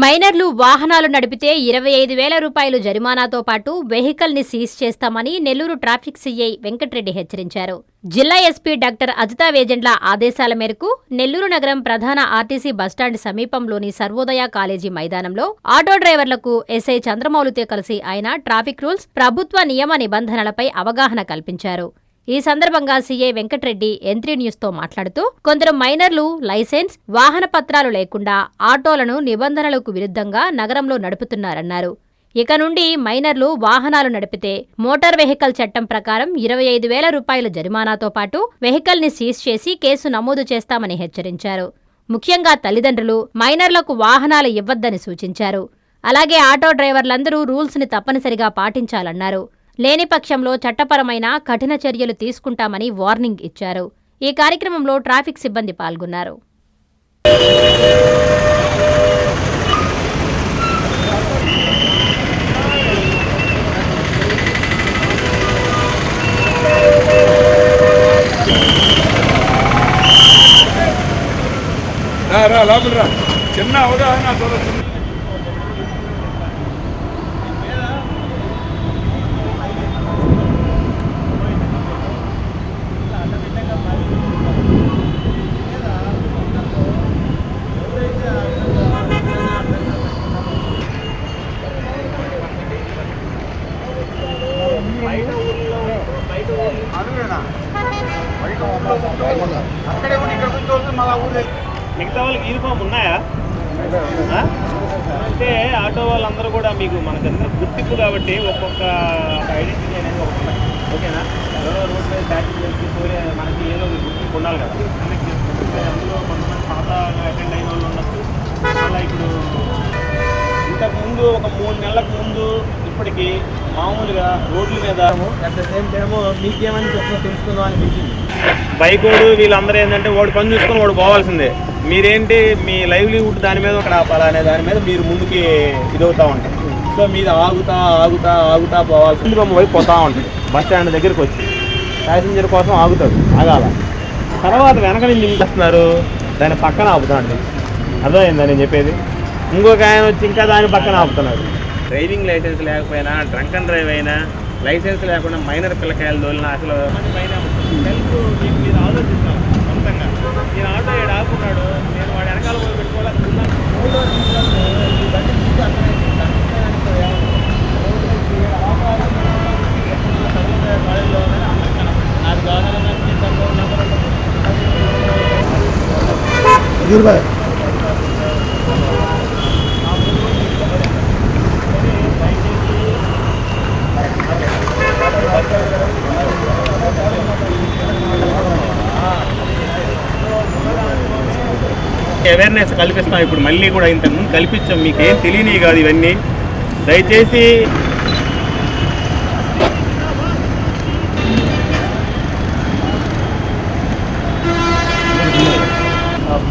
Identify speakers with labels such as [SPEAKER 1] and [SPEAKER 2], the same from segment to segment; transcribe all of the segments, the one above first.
[SPEAKER 1] మైనర్లు వాహనాలు నడిపితే ఇరవై ఐదు వేల రూపాయలు జరిమానాతో పాటు వెహికల్ని సీజ్ చేస్తామని నెల్లూరు ట్రాఫిక్ సీఐ వెంకట్రెడ్డి హెచ్చరించారు. జిల్లా ఎస్పీ డాక్టర్ అజితా వేజెండ్ల ఆదేశాల మేరకు నెల్లూరు నగరం ప్రధాన ఆర్టీసీ బస్టాండ్ సమీపంలోని సర్వోదయ కాలేజీ మైదానంలో ఆటో డ్రైవర్లకు ఎస్ఐ చంద్రమౌళితో కలిసి ఆయన ట్రాఫిక్ రూల్స్ ప్రభుత్వ నియమ నిబంధనలపై అవగాహన కల్పించారు. ఈ సందర్భంగా సీఏ వెంకట్రెడ్డి ఎంత్రీ న్యూస్తో మాట్లాడుతూ కొందరు మైనర్లు లైసెన్స్ వాహన పత్రాలు లేకుండా ఆటోలను నిబంధనలకు విరుద్ధంగా నగరంలో నడుపుతున్నారన్నారు. ఇక నుండి మైనర్లు వాహనాలు నడిపితే మోటార్ వెహికల్ చట్టం ప్రకారం ఇరవై ఐదు వేల రూపాయల జరిమానాతో పాటు వెహికల్ని సీజ్ చేసి కేసు నమోదు చేస్తామని హెచ్చరించారు. ముఖ్యంగా తల్లిదండ్రులు మైనర్లకు వాహనాలు ఇవ్వద్దని సూచించారు. అలాగే ఆటో డ్రైవర్లందరూ రూల్స్ని తప్పనిసరిగా పాటించాలన్నారు. లేని పక్షంలో చట్టపరమైన కఠిన చర్యలు తీసుకుంటామని వార్నింగ్ ఇచ్చారు. ఈ కార్యక్రమంలో ట్రాఫిక్ సిబ్బంది పాల్గొన్నారు.
[SPEAKER 2] రా లోపల రా. చిన్న అవగాహన చూడొచ్చు. అక్కడే ఉండి ఇక్కడ కూర్చోవచ్చు మళ్ళా ఊరే
[SPEAKER 3] మిగతా వాళ్ళకి యూనిఫామ్ ఉన్నాయా? అంటే ఆటో వాళ్ళందరూ కూడా మీకు మనకందరూ గుర్తింపు కాబట్టి ఒక్కొక్క ఐడెంటిటీ అనేది ఒకటి ఉంది. ఓకేనా? ఎవరో రోడ్ మీద ట్యాక్సీ చేసి పోయే మనకి ఏదో ఒక గుర్తింపు ఉండాలి కదా. కనెక్ట్ చేసుకుంటే అందులో కొంతమంది పాతగా అటెండ్ అయిన వాళ్ళు ఉండొచ్చు. మళ్ళీ ఇప్పుడు ఇంతకుముందు ఒక మూడు నెలలకు ముందు ఇప్పటికీ మామూలుగా రోడ్ల మీద అట్ ద సేమ్ టైమ్ మీకేమని చెప్పిన తెలుసుకుందాం అనిపించింది. బైక్ ఓడు వీళ్ళందరూ ఏంటంటే వాడు పని చూసుకొని వాడు పోవాల్సిందే. మీరేంటి మీ లైవ్లీవుడ్ దాని మీద ఒక ఆపాలా అనే దాని మీద మీరు ముందుకి ఇదవుతూ ఉంటారు. సో మీరు ఆగుతా ఆగుతా ఆగుతా పోవాల్సింది బొమ్మ వైపు పోతా ఉంటుంది. బస్ స్టాండ్ దగ్గరికి వచ్చి. ప్యాసింజర్ కోసం ఆగుతాడు. ఆగాల. తర్వాత వెనక నుంచి ఏం చేస్తున్నారు? దాని పక్కన ఆపుతాండి. అర్థమైందా నేను చెప్పేది? ఇంకొక ఆయన వచ్చి ఇంకా దాని పక్కన ఆపుతున్నాడు. డ్రైవింగ్ లైసెన్స్ లేకపోయినా డ్రంక్ అండ్ డ్రైవ్ అయినా లైసెన్స్ లేకుండా మైనర్ పిల్లకాయలు దోలిన అసలు హెల్ప్ మీరు ఆలోచిస్తాను సొంతంగా నేను ఆటో ఏడు ఆపుకున్నాడు నేను వాడు వెనకాల పోయి పెట్టుకోవాలి అవేర్నెస్ కల్పిస్తాం. ఇప్పుడు మళ్ళీ కూడా ఇంతకుముందు కల్పించాం. మీకు ఏం తెలియని కాదు ఇవన్నీ. దయచేసి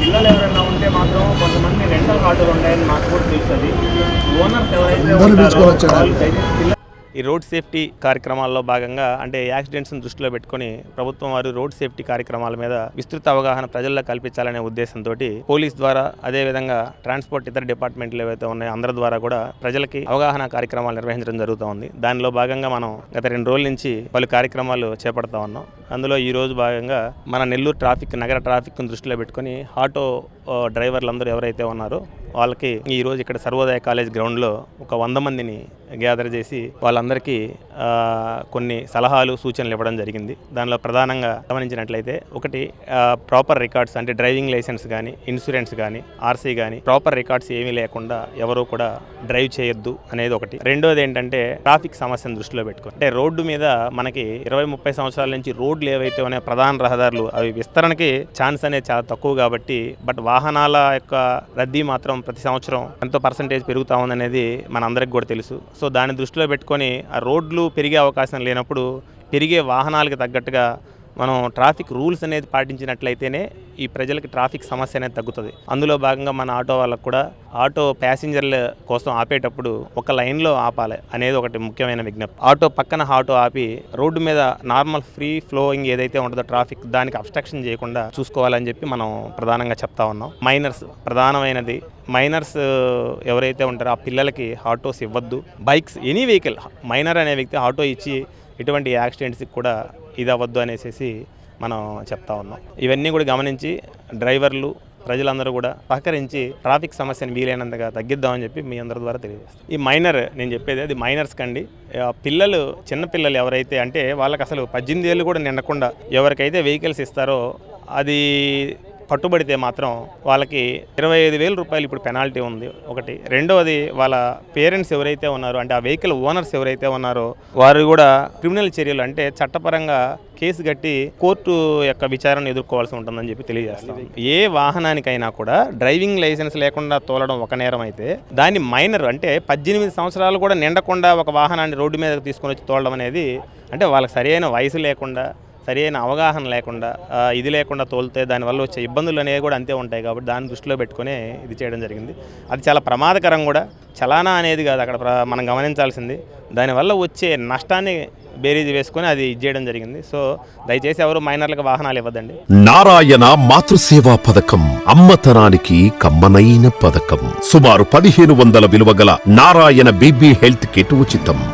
[SPEAKER 3] పిల్లలు ఎవరైనా ఉంటే మాత్రం కొంతమంది రెంటల్ ఆటోలు ఉన్నాయని మాకు కూడా తెలుస్తుంది. ఓనర్స్ ఎవరైతే ఈ రోడ్ సేఫ్టీ కార్యక్రమాల్లో భాగంగా అంటే యాక్సిడెంట్స్ని దృష్టిలో పెట్టుకుని ప్రభుత్వం వారు రోడ్ సేఫ్టీ కార్యక్రమాల మీద విస్తృత అవగాహన ప్రజల్లో కల్పించాలనే ఉద్దేశంతో పోలీస్ ద్వారా అదేవిధంగా ట్రాన్స్పోర్ట్ ఇతర డిపార్ట్మెంట్లు ఏవైతే ఉన్నాయో అందరి ద్వారా కూడా ప్రజలకి అవగాహన కార్యక్రమాలు నిర్వహించడం జరుగుతుంది దానిలో భాగంగా మనం గత రెండు రోజుల నుంచి పలు కార్యక్రమాలు చేపడతా ఉన్నాం. అందులో ఈ రోజు భాగంగా మన నెల్లూరు ట్రాఫిక్ నగర ట్రాఫిక్ను దృష్టిలో పెట్టుకొని ఆటో డ్రైవర్లందరూ ఎవరైతే ఉన్నారో వాళ్ళకి ఈ రోజు ఇక్కడ సర్వోదయ కాలేజ్ గ్రౌండ్లో ఒక వంద మందిని గ్యాదర్ చేసి వాళ్ళందరికీ కొన్ని సలహాలు సూచనలు ఇవ్వడం జరిగింది. దానిలో ప్రధానంగా గమనించినట్లయితే ఒకటి ప్రాపర్ రికార్డ్స్ అంటే డ్రైవింగ్ లైసెన్స్ కానీ ఇన్సూరెన్స్ కానీ ఆర్సీ కానీ ప్రాపర్ రికార్డ్స్ ఏమీ లేకుండా ఎవరూ కూడా డ్రైవ్ చేయొద్దు అనేది ఒకటి. రెండోది ఏంటంటే ట్రాఫిక్ సమస్యను దృష్టిలో పెట్టుకో అంటే రోడ్డు మీద మనకి ఇరవై ముప్పై సంవత్సరాల నుంచి రోడ్లు ఏవైతే ఉన్నాయో ప్రధాన రహదారులు అవి విస్తరణకి ఛాన్స్ అనేది చాలా తక్కువ కాబట్టి బట్ వాహనాల యొక్క రద్దీ మాత్రం ప్రతి సంవత్సరం ఎంతో పర్సంటేజ్ పెరుగుతా ఉందనేది మన అందరికి కూడా తెలుసు. సో దాన్ని దృష్టిలో పెట్టుకొని ఆ రోడ్లు పెరిగే అవకాశం లేనప్పుడు పెరిగే వాహనాలకు తగ్గట్టుగా మనం ట్రాఫిక్ రూల్స్ అనేది పాటించినట్లయితేనే ఈ ప్రజలకి ట్రాఫిక్ సమస్య అనేది తగ్గుతుంది. అందులో భాగంగా మన ఆటో వాళ్ళకు కూడా ఆటో ప్యాసింజర్ల కోసం ఆపేటప్పుడు ఒక లైన్లో ఆపాలి అనేది ఒకటి ముఖ్యమైన విజ్ఞప్తి. ఆటో పక్కన ఆటో ఆపి రోడ్డు మీద నార్మల్ ఫ్రీ ఫ్లోయింగ్ ఏదైతే ఉంటుందో ట్రాఫిక్ దానికి అబ్స్ట్రక్షన్ చేయకుండా చూసుకోవాలని చెప్పి మనం ప్రధానంగా చెప్తా ఉన్నాం. మైనర్స్ ప్రధానమైనది. మైనర్స్ ఎవరైతే ఉంటారో ఆ పిల్లలకి ఆటోస్ ఇవ్వద్దు. బైక్స్ ఎనీ వెహికల్ మైనర్ అనే వ్యక్తి ఆటో ఇచ్చి ఎటువంటి యాక్సిడెంట్స్కి కూడా ఇది అవ్వద్దు అనేసి మనం చెప్తా ఉన్నాం. ఇవన్నీ కూడా గమనించి డ్రైవర్లు ప్రజలందరూ కూడా సహకరించి ట్రాఫిక్ సమస్యను వీలైనంతగా తగ్గిద్దామని చెప్పి మీ అందరి ద్వారా తెలియజేస్తాం. ఈ మైనర్ నేను చెప్పేది అది మైనర్స్ కండి. పిల్లలు చిన్న పిల్లలు ఎవరైతే అంటే వాళ్ళకి అసలు పద్దెనిమిది ఏళ్ళు కూడా నిండకుండా ఎవరికైతే వెహికల్స్ ఇస్తారో అది పట్టుబడితే మాత్రం వాళ్ళకి ఇరవై ఐదు వేల రూపాయలు ఇప్పుడు పెనాల్టీ ఉంది. ఒకటి. రెండవది వాళ్ళ పేరెంట్స్ ఎవరైతే ఉన్నారో అంటే ఆ వెహికల్ ఓనర్స్ ఎవరైతే ఉన్నారో వారు కూడా క్రిమినల్ చర్యలు అంటే చట్టపరంగా కేసు కట్టి కోర్టు యొక్క విచారణ ఎదుర్కోవాల్సి ఉంటుందని చెప్పి తెలియజేస్తాం. ఏ వాహనానికైనా కూడా డ్రైవింగ్ లైసెన్స్ లేకుండా తోలడం ఒక నేరం అయితే దాన్ని మైనర్ అంటే పద్దెనిమిది సంవత్సరాలు కూడా నిండకుండా ఒక వాహనాన్ని రోడ్డు మీదకి తీసుకొని వచ్చి తోలడం అనేది అంటే వాళ్ళకి సరైన వయసు లేకుండా సరైన అవగాహన లేకుండా ఇది లేకుండా తోలితే దానివల్ల వచ్చే ఇబ్బందులు అనేవి కూడా అంతే ఉంటాయి కాబట్టి దాన్ని దృష్టిలో పెట్టుకునే ఇది చేయడం జరిగింది. అది చాలా ప్రమాదకరం కూడా. చలానా అనేది కాదు అక్కడ ప్ర- మనం గమనించాల్సింది. దానివల్ల వచ్చే నష్టాన్ని బేరీజు వేసుకొని అది ఇది చేయడం జరిగింది. సో దయచేసి ఎవరు మైనర్లకు వాహనాలు ఇవ్వద్దండి.
[SPEAKER 4] నారాయణ మాతృసేవా పథకం అమ్మతనానికి కమ్మనైన పథకం. సుమారు పదిహేను వందల విలువ గల నారాయణ బీబీ హెల్త్ కిట్ ఉచితం.